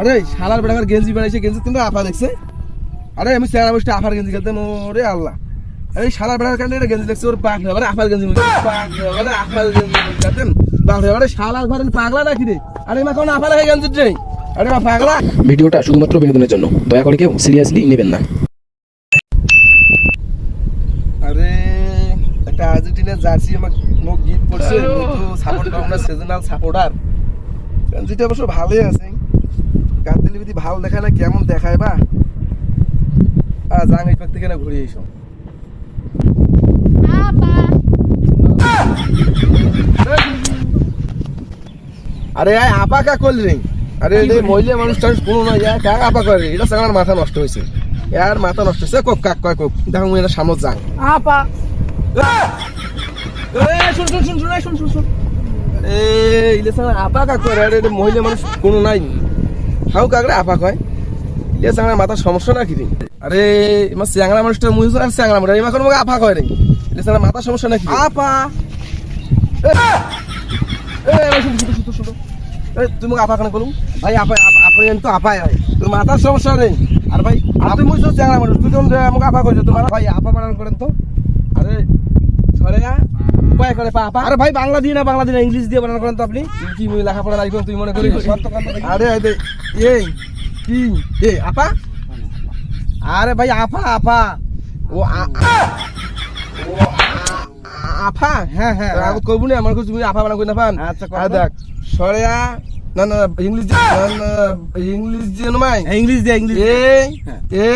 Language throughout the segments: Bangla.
আরে শালার বেটা আমার গেঞ্জি বানাইছে গেঞ্জি তুমি আফা দেখছে। আরে আমি চেহারা বসে আফার গেঞ্জি খেতে ওরে আল্লাহ। এই শালার বেটার কারণে এটা গেঞ্জি দেখছে ওর পাক আফার গেঞ্জি পাক আফার গেঞ্জি বাংলা শালার পাগলা নাকি রে? আরে মা কোন আফার হয়ে নেই। আরে মা পাগলা। ভিডিওটা শুধুমাত্র বিনোদনের জন্য। দয়া করে কেউ সিরিয়াসলি নেবেন না। আরে একটা আর্জেন্টিনার জার্সি মুখ গীত পড়ছে সাপোর্ট আমরা সিজনাল সাপোর্টার গেঞ্জিটা অবশ্য ভালোই আছে গান দিলে যদি ভালো দেখায় না কেমন দেখায় বা আ জাং এই পাক থেকে না ঘুরে এসো আরে আপা কা করলি রে আরে রে মহিলা মানুষ টানুষ কোনো না ইয়া কাক আপা করে এটা মাথা নষ্ট হয়েছে ইয়ার মাথা নষ্ট হয়েছে কোক কাক কয় কোক দেখো এটা সামত যাং আপা এই শুন শুন শুন এই এই আপা কাক করে আরে মহিলা মানুষ কোনো নাই হাউ কাক রে আপা কয়? ইলে সঙ্গে মাথার সমস্যা নাকি রে? আরে আমার চ্যাংরা মানুষটা মুই আর মানুষ। আপা কয় রে? মাথার সমস্যা নাকি আপা তুমি আপা কেন ভাই আপা আপনি তো হয়। তোর মাথার সমস্যা নেই আর ভাই আপনি মুই তো চ্যাংরা মানুষ। তুই যখন আমাকে আপা কইছো। তোমার ভাই আপা বানান করেন তো? আরে সরে যা। উপায় করে পা আরে ভাই বাংলা দিয়ে না বাংলা দিয়ে না ইংলিশ দিয়ে বানান করেন তো আপনি? কি লেখাপড়া নাই তুই মনে আরে আরে এই কি? এ আপা? আরে ভাই আপা আপা। ও আফা হ্যাঁ হ্যাঁ আমি কইবু না আমার কাছে তুমি আফা বানা কই না পান? আচ্ছা, কর। দেখ সরেয়া না না ইংলিশ ইংলিশ দিয়ে নমাই। ইংলিশ দিয়ে ইংলিশ এ এ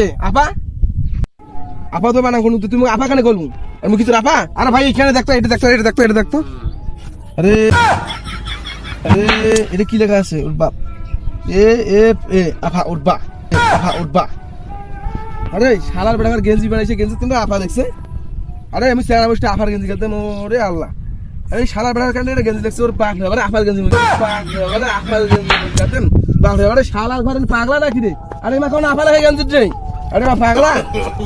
এ আপা? আপা তো বানা কোন তুমি আপা কেন করব আমি কিছু আপা? আরে ভাই এখানে দেখতো এটা দেখতো এটা দেখতো এটা দেখতো। আরে আরে এটা কি লেখা আছে? ওর বাপ। এ এ এ আপা ওর বা আপা ওর বা আরে, শালার বেটা গেঞ্জি বানাইছে গেঞ্জি তুমি আপা দেখছে। আরে, আমি চেহারা বসে আফার গেঞ্জি খেতে ওরে আল্লাহ। এই শালার বেটার কারণে এটা গেঞ্জি দেখছে? পাক আরে আফার গেঞ্জি পাক আরে আফার গেঞ্জি খেতেন বাংলা আরে, শালার পাগলা নাকি রে? আরে, মা, কোন আফা লাগে গেঞ্জি নেই। আরে পাগলা।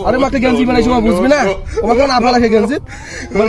আরে, মা গেঞ্জি বানাইছো বুঝবি না? তোমার কোন আফা গেঞ্জি তোমার